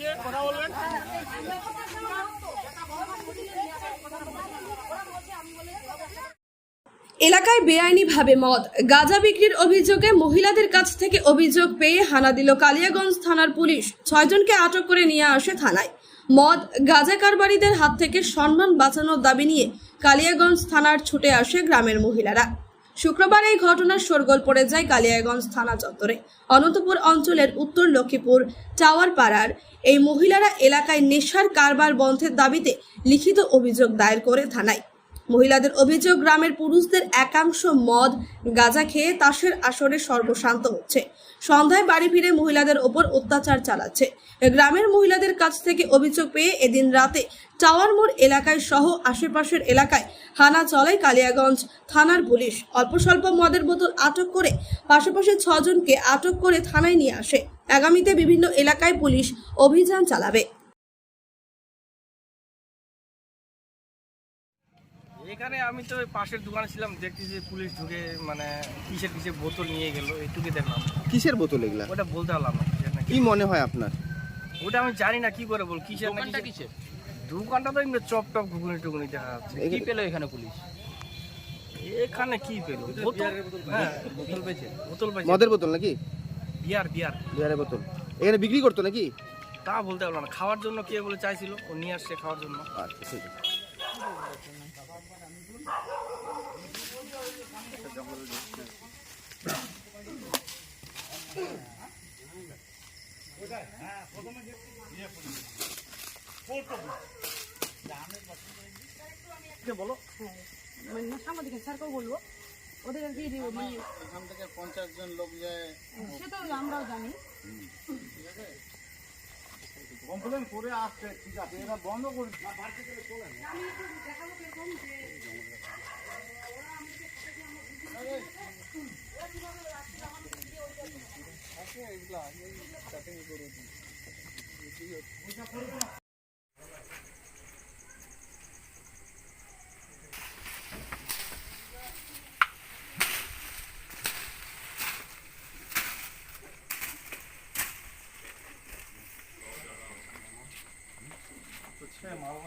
দিয়ে কথা বলবেন এলাকায় বেআইনিভাবে মদ, গাঁজা বিক্রির অভিযোগে মহিলাদের কাছ থেকে অভিযোগ পেয়ে হানা দিল কালিয়াগঞ্জ থানার পুলিশ। ছয়জনকে আটক করে নিয়ে আসে থানায়। মদ, গাঁজা কারবারিদের হাত থেকে সম্মান বাঁচানোর দাবি নিয়ে কালিয়াগঞ্জ থানার ছুটে আসে গ্রামের মহিলারা। শুক্রবার এই ঘটনার শোরগোল পড়ে যায় কালিয়াগঞ্জ থানা চত্বরে। অনন্তপুর অঞ্চলের উত্তর লক্ষ্মীপুর টাওয়ার পাড়ার এই মহিলারা এলাকায় নেশার কারবার বন্ধের দাবিতে লিখিত অভিযোগ দায়ের করে থানায়। মহিলাদের অভিযোগ, গ্রামের পুরুষদের একাংশ মদ, গাঁজা খেয়ে তাসের আসরে সর্বশান্ত হচ্ছে। সন্ধ্যায় বাড়ি ফিরে মহিলাদের ওপর অত্যাচার চালাচ্ছে। গ্রামের মহিলাদের কাছ থেকে অভিযোগ পেয়ে এদিন রাতে টাওয়ার মোড় এলাকায় সহ আশেপাশের এলাকায় হানা চলায় কালিয়াগঞ্জ থানার পুলিশ। অল্প স্বল্প মদের বোতল আটক করে পাশাপাশি ছজনকে আটক করে থানায় নিয়ে আসে। আগামীতে বিভিন্ন এলাকায় পুলিশ অভিযান চালাবে। এখানে আমি তো ওই পাশের দোকানে ছিলাম দেখতেছি যে পুলিশ ঢুকে মানে কিসের কিসের বোতল নিয়ে গেল এইটুকুই দেখলাম। কিসের বোতল এগুলা? ওটা বলতে পারলাম না কিসের না কি মনে হয় আপনার? ওটা আমি জানি না কি করে বল কিসের না কিসের। দোকানটা তো এমনি চপ টপ ঘুগুনি টুকুনি দেখা যাচ্ছে। কি পেল এখানে পুলিশ? এখানে কি পেল? বোতল হ্যাঁ। বোতল পেয়েছে? বোতল পেয়েছে। মদের বোতল নাকি? বিয়ার বিয়ার। বিয়ারের বোতল। এখানে বিক্রি করতো নাকি? তা বলতে পারলাম না খাওয়ার জন্য কে বলে চাইছিল ও নিয়ে আসছে খাওয়ার জন্য। আচ্ছা ঠিক আছে। মানে সাংবাদিক স্যারকেও বলব ওদের আর কি মানে এখান থেকে পঞ্চাশ জন লোক যায়। সে তো আমরাও জানি। কমপ্লেন করে আসছে ঠিক আছে এরা বন্ধ করে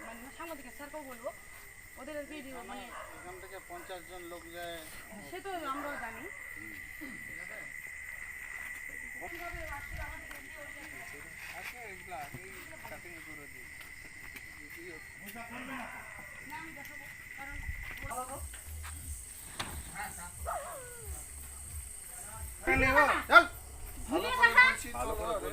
মানে সাংবাদিক স্যারকেও বলব ওদের কি মানে এখান থেকে পঞ্চাশ জন লোক যায় সে তো আমরাও জানি চল ভালো করে বলছি ভালো আরে।